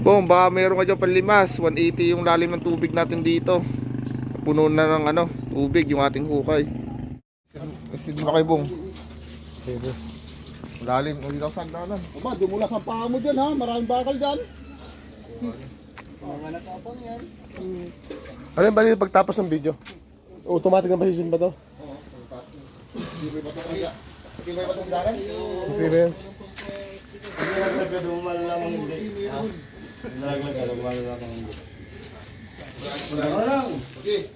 Boom, baka meron ka dyan panlimas. 180 yung lalim ng tubig natin dito. Puno na ng ano, tubig yung ating hukay. Sige mo kay Bong. Sige. Lalim, hindi daw sandalan. Aba, dumula sa paa mo dyan ha. Maraming bakal dyan. Mga nakapang yan. Ano yung bali pagtapos ng video? Automatic na ba sisimba to? Hindi ba ito kaya? Hindi ba ito daran? Hindi ba yan? Wala lang. Okay.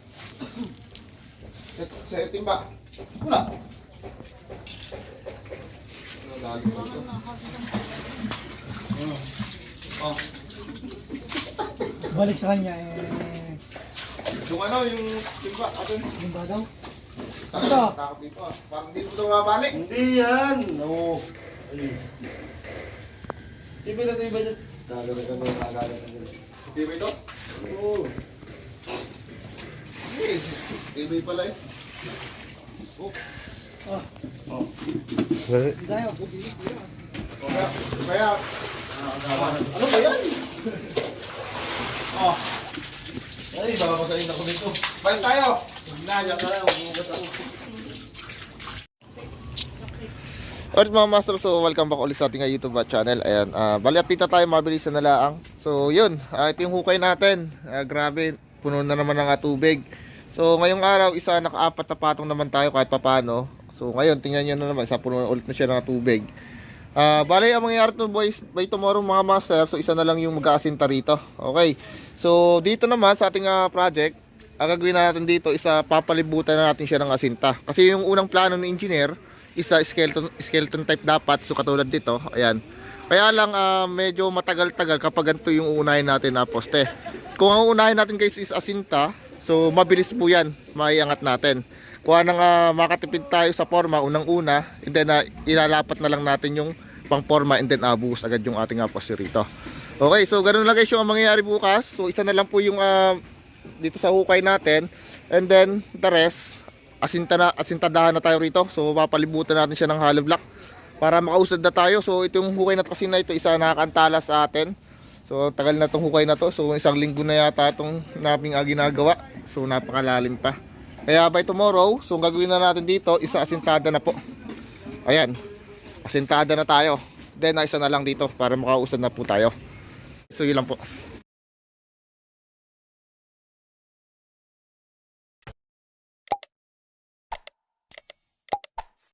Set, set timba. Wala. Ano lalim dito? Oh, Balik sa kanya eh. yung ano, yung timba, atin. Yung bagaw. Ito. Takot dito ah. Parang dito ito mabalik. Hindi yan! Oo. Iba na ito, iba na. Gagawin gagawin ka doon. Hindi ba ito? Oo. Hindi. Hindi pala eh. Oh. Tayo. Kaya, kaya, Ano ba yan? oh, Ay, baka masahin ako nito. balik tayo. Nandiyan ka lang, umugat ako. Alright mga master, so welcome back ulit sa ating uh, YouTube uh, channel. Ayan, uh, bali update na tayo, mabilis na laang. So yun, uh, ito yung hukay natin. Ah, grabe, puno na naman ng uh, tubig. So ngayong araw, isa nakaapat na patong naman tayo kahit papano. So ngayon, tingnan nyo na naman, isa puno na ulit na siya ng tubig. Ah, bali ang mangyayari to boys, by tomorrow mga master, so isa na lang yung mag-aasinta rito. Okay. So dito naman sa ating uh, project, ang gagawin na natin dito isa papalibutan na natin siya ng asinta. Kasi yung unang plano ng engineer, isa skeleton skeleton type dapat so katulad dito, ayan. Kaya lang ah, medyo matagal-tagal kapag ganito yung uunahin natin na poste. Kung ang uunahin natin guys is asinta, so mabilis po yan, maiangat natin. Kuha nang ah, makatipid tayo sa forma unang-una, and then ah, ilalapat na lang natin yung pang forma and then abuhos agad yung ating uh, poste rito. Okay, so ganun lang guys yung mangyayari bukas. So isa na lang po yung ah, dito sa hukay natin. And then the rest, asinta na, asintadahan na tayo rito. So papalibutan natin siya ng hollow block para makausad na tayo. So ito yung hukay na kasi na ito, isa nakakantala sa atin. So tagal na tong hukay na to. So isang linggo na yata itong naming uh, ginagawa. So napakalalim pa. Kaya by tomorrow, so gagawin na natin dito, isa asintada na po. Ayan, asintada na tayo. Then isa na lang dito para makausad na po tayo. So yun lang po.